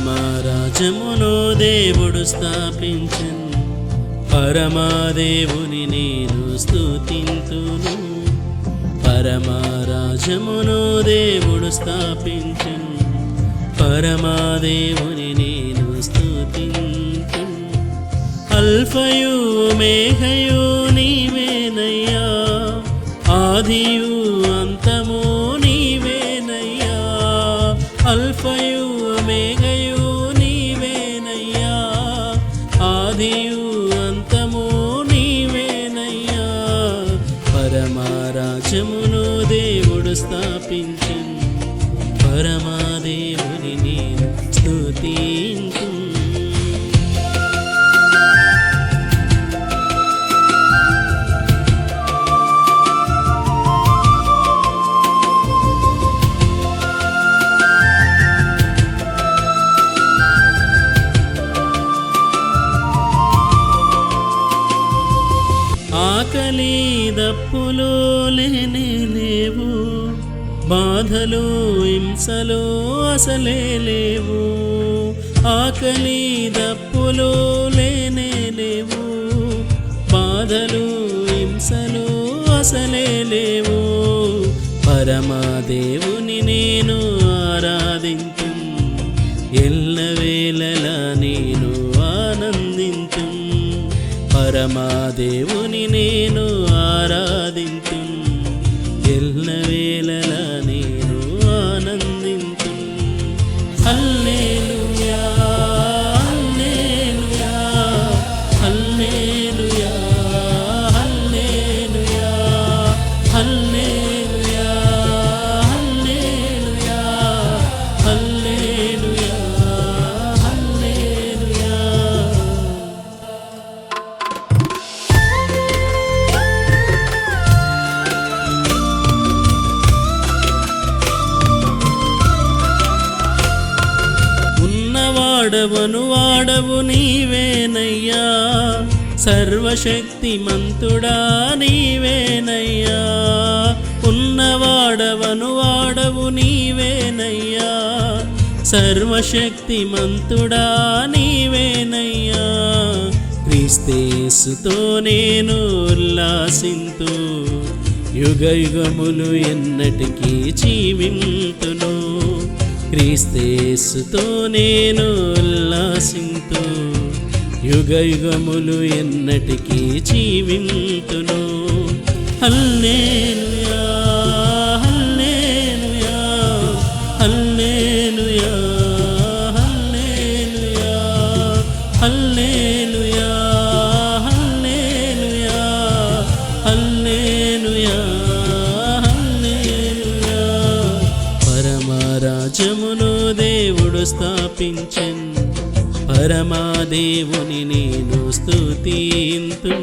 పరమరాజమును దేవుడు స్థాపించిన పరమాదేవుని నేను స్థుతింతును పరమారాజమును దేవుడు స్థాపించను. పరమాదేవుని నేను స్తుతింతును. అల్ఫయు మేఘయు నీవేనయ్యా ఆదియు స్థాపించం. పరమాదేవుని నేను ఆకలి దప్పులు లేనే లేవు. బాధలు హింసలు అసలే లేవు. ఆకలి దప్పులు లేనే లేవు. బాధలు హింసలు అసలే లేవు. పరమాదేవుని నేను ఆరాధించు. ఎల్లవేళలా నేను ఆనందించు. పరమాదేవుని నేను ఆరాధించు. அல் ఆడవను వాడవు నీవేనయ్యా. సర్వశక్తిమంతుడా నీవేనయ్యా. ఉన్నవాడవను వాడవు నీవేనయ్యా. సర్వశక్తిమంతుడా నీవేనయ్యా. క్రీస్తేసుతో నేను ఉల్లాసింతు యుగ యుగములు ఎన్నటికీ జీవింతును. క్రీస్తేసుతో నేను ఉల్లాసింతు యుగ యుగములు ఎన్నటికీ జీవింతును. అల్లేలుయా దేవుడు స్థాపించన్. పరమాదేవుని నేను స్థుతింతు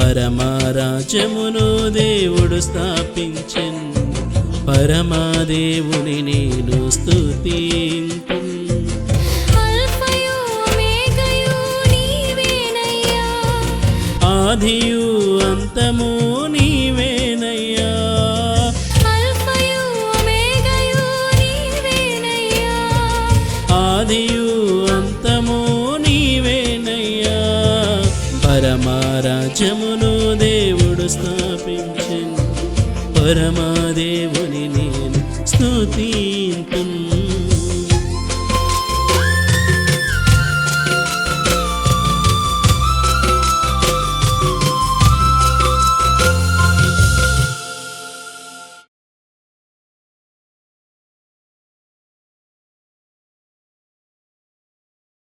పరమారాజమును దేవుడు స్థాపించన్. పరమాదేవుని నేను స్థుతింతు ఆదియు అంతమో పరమారాజ్యమును దేవుడు స్థాపించను పరమాదేవుని నేను స్తుతింతును